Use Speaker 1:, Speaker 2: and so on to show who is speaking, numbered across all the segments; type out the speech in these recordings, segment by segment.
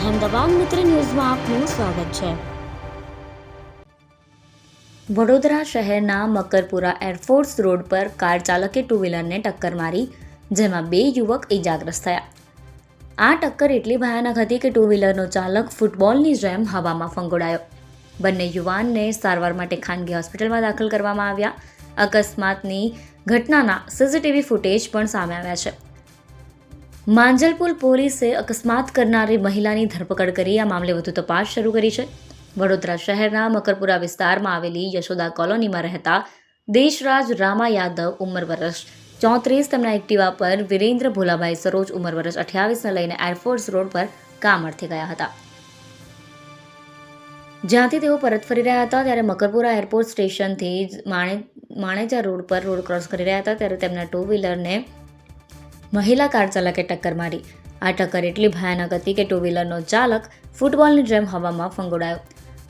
Speaker 1: અહેમદાબાદ મિત્ર ન્યૂઝમાં આપનું સ્વાગત છે. વડોદરા શહેરના મકરપુરા એરફોર્સ રોડ પર કાર ચાલકે ટુ વ્હીલરને ટક્કર મારી, જેમાં બે યુવક ઇજાગ્રસ્ત થયા. આ ટક્કર એટલી ભયાનક હતી કે ટુ વ્હીલરનો ચાલક ફૂટબોલની જેમ હવામાં ફંગોળાયો. બંને યુવાનને સારવાર માટે ખાનગી હોસ્પિટલમાં દાખલ કરવામાં આવ્યા. અકસ્માતની ઘટનાના સીસીટીવી ફૂટેજ પણ સામે આવ્યા છે. માંજલપુર પોલીસે અકસ્માત કરનારી મહિલાની ધરપકડ કરી. આ મામલે વધુ તપાસ શરૂ કરી છે. વડોદરા શહેરના મકરપુરા વિસ્તારમાં આવેલી યશોદા કોલોનીમાં રહેતા દેશરાજ રામા યાદવ ઉંમર વર્ષ ચોત્રીસ, તેમના એક્ટિવા પર વિરેન્દ્ર ભોલાભાઈ સરોજ ઉંમર વર્ષ અઠ્યાવીસને લઈને એરફોર્સ રોડ પર કામ અર્થે ગયા હતા. જ્યાંથી તેઓ પરત ફરી રહ્યા હતા, ત્યારે મકરપુરા એરપોર્ટ સ્ટેશનથી માણે, માણેજા રોડ પર રોડ ક્રોસ કરી રહ્યા હતા, ત્યારે તેમના ટુ વ્હીલરને મહિલા કાર ચાલકે ટક્કર મારી. આ ટક્કર એટલી ભયાનક હતી કે ટુ વ્હીલરનો ચાલક ફૂટબોલની જેમ હવામાં ફંગોળાયો.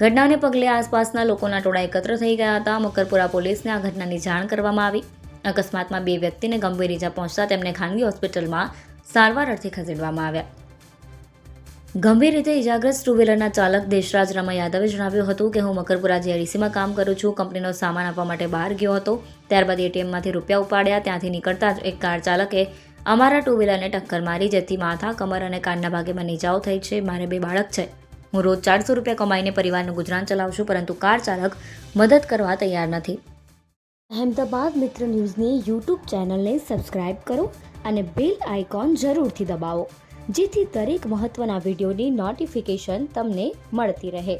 Speaker 1: ઘટનાને પગલે આસપાસના લોકોના ટોળા એકત્ર થઈ ગયા હતા. મકરપુરા પોલીસને આ ઘટનાની જાણ કરવામાં આવી. અકસ્માતમાં બે વ્યક્તિને ગંભીર ઇજા પહોંચતા તેમને ખાનગી હોસ્પિટલમાં સારવાર અર્થે ખસેડવામાં આવ્યા. ગંભીર રીતે ઇજાગ્રસ્ત ટુ વ્હીલરના ચાલક દેશરાજ રમા યાદવે જણાવ્યું હતું કે, હું મકરપુરા જીઆરડીસીમાં કામ કરું છું. કંપનીનો સામાન આપવા માટે બહાર ગયો હતો. ત્યારબાદ એટીએમમાંથી રૂપિયા ઉપાડ્યા. ત્યાંથી નીકળતા જ એક કાર ચાલકે અમારા ટુ વ્હીલરને ટક્કર મારી, જેથી માથા, કમર અને કાનના ભાગે મને ઇજાઓ થઈ છે. મારે બે બાળક છે. હું રોજ ચારસો રૂપિયા કમાઈને પરિવારનું ગુજરાન ચલાવું છું પરંતુ કાર ચાલક મદદ કરવા તૈયાર નથી. અહેમદાબાદ મિત્ર ન્યૂઝની યુટ્યુબ ચેનલને સબસ્ક્રાઇબ કરો અને બેલ આઇકોન જરૂરથી દબાવો, જેથી દરેક મહત્ત્વના વિડીયોની નોટિફિકેશન તમને મળતી રહે.